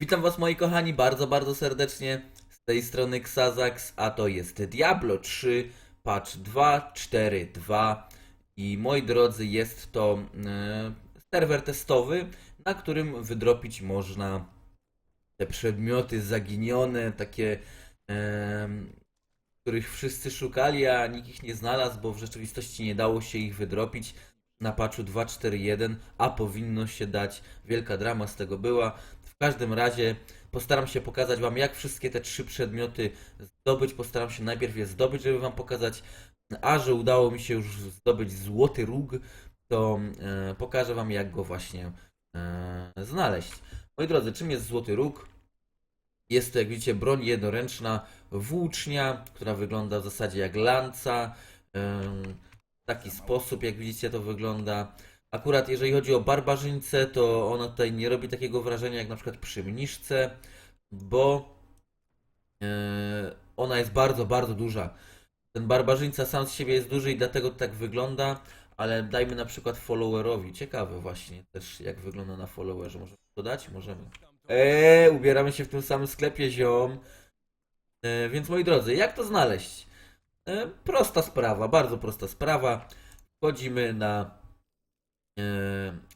Witam was moi kochani bardzo, bardzo serdecznie. Z tej strony Xazax, a to jest Diablo 3, patch 2.4.2 i moi drodzy jest to e, serwer testowy, na którym wydropić można te przedmioty zaginione, takie e, których wszyscy szukali, a nikt ich nie znalazł, bo w rzeczywistości nie dało się ich wydropić na patchu 2.4.1, a powinno się dać. Wielka drama z tego była. W każdym razie postaram się pokazać Wam, jak wszystkie te trzy przedmioty zdobyć. Postaram się najpierw je zdobyć, żeby Wam pokazać. A że udało mi się już zdobyć złoty róg, to e, pokażę Wam, jak go właśnie e, znaleźć. Moi drodzy, czym jest złoty róg? Jest to, jak widzicie, broń jednoręczna, włócznia, która wygląda w zasadzie jak lanca. Em, W taki sposób, jak widzicie, to wygląda. Akurat jeżeli chodzi o barbarzyńcę, to ona tutaj nie robi takiego wrażenia jak na przykład przy mniszce, bo e, ona jest bardzo, bardzo duża. Ten barbarzyńca sam z siebie jest duży i dlatego tak wygląda, ale dajmy na przykład followerowi. Ciekawe właśnie też jak wygląda na followerze. Możemy to dać? Możemy. Eee, ubieramy się w tym samym sklepie, ziom. E, więc moi drodzy, jak to znaleźć? E, prosta sprawa, bardzo prosta sprawa. Wchodzimy na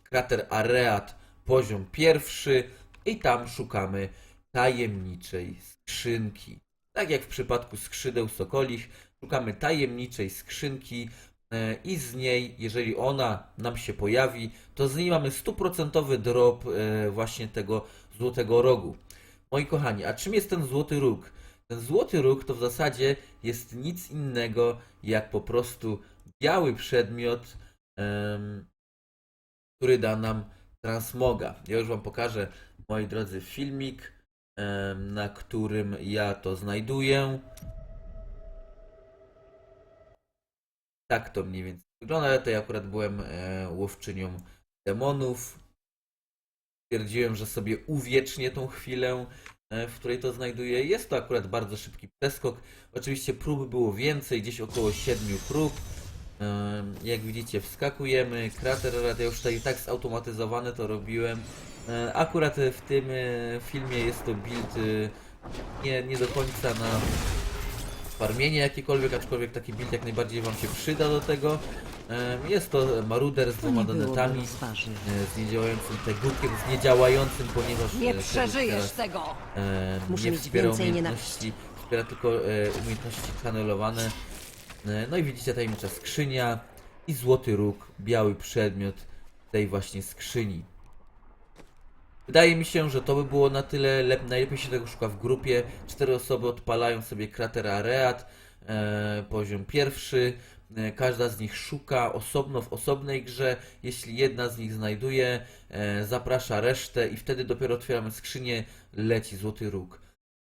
krater Areat, poziom pierwszy i tam szukamy tajemniczej skrzynki. Tak jak w przypadku skrzydeł sokolich, szukamy tajemniczej skrzynki e, i z niej, jeżeli ona nam się pojawi, to z niej mamy stuprocentowy drop e, właśnie tego złotego rogu. Moi kochani, a czym jest ten złoty róg? Ten złoty róg to w zasadzie jest nic innego jak po prostu biały przedmiot, który da nam transmoga. Ja już Wam pokażę, moi drodzy, filmik, na którym ja to znajduję. Tak to mniej więcej wygląda. Ja tutaj akurat byłem e, łowczynią demonów. Stwierdziłem, że sobie uwiecznię tą chwilę, e, w której to znajduję. Jest to akurat bardzo szybki przeskok. Oczywiście prób było więcej, gdzieś około 7 prób. Jak widzicie, wskakujemy. Krater, już tutaj tak zautomatyzowane to robiłem. Akurat w tym e, filmie jest to build e, nie, nie do końca na farmienie jakiekolwiek, aczkolwiek taki build jak najbardziej Wam się przyda do tego. Jest to maruder z dwoma donetami e, z niedziałającym tegutkiem, z niedziałającym, ponieważ Nie przeżyjesz teraz, tego! e, Muszę nie mieć wspiera więcej umiejętności, wspiera tylko e, umiejętności kanelowane. E, no i widzicie tajemnicza skrzynia i złoty róg, biały przedmiot tej właśnie skrzyni. Wydaje mi się, że to by było na tyle, lep, najlepiej się tego szuka w grupie. Cztery osoby odpalają sobie krater Areat, e, poziom pierwszy. E, każda z nich szuka osobno w osobnej grze. Jeśli jedna z nich znajduje, e, zaprasza resztę i wtedy dopiero otwieramy skrzynię, leci złoty róg.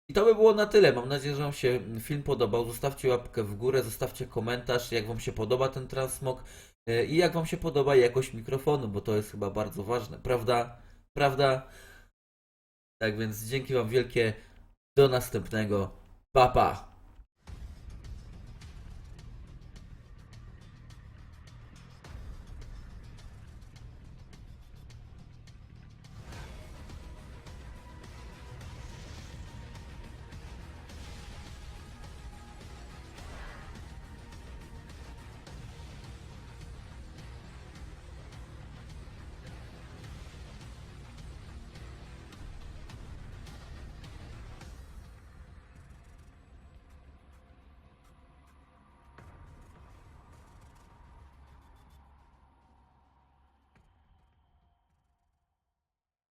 I to by było na tyle. Mam nadzieję, że Wam się film podobał. Zostawcie łapkę w górę, zostawcie komentarz, jak Wam się podoba ten transmog e, i jak Wam się podoba jakość mikrofonu, bo to jest chyba bardzo ważne, prawda? Prawda? Tak więc dzięki Wam wielkie. Do następnego. Pa pa!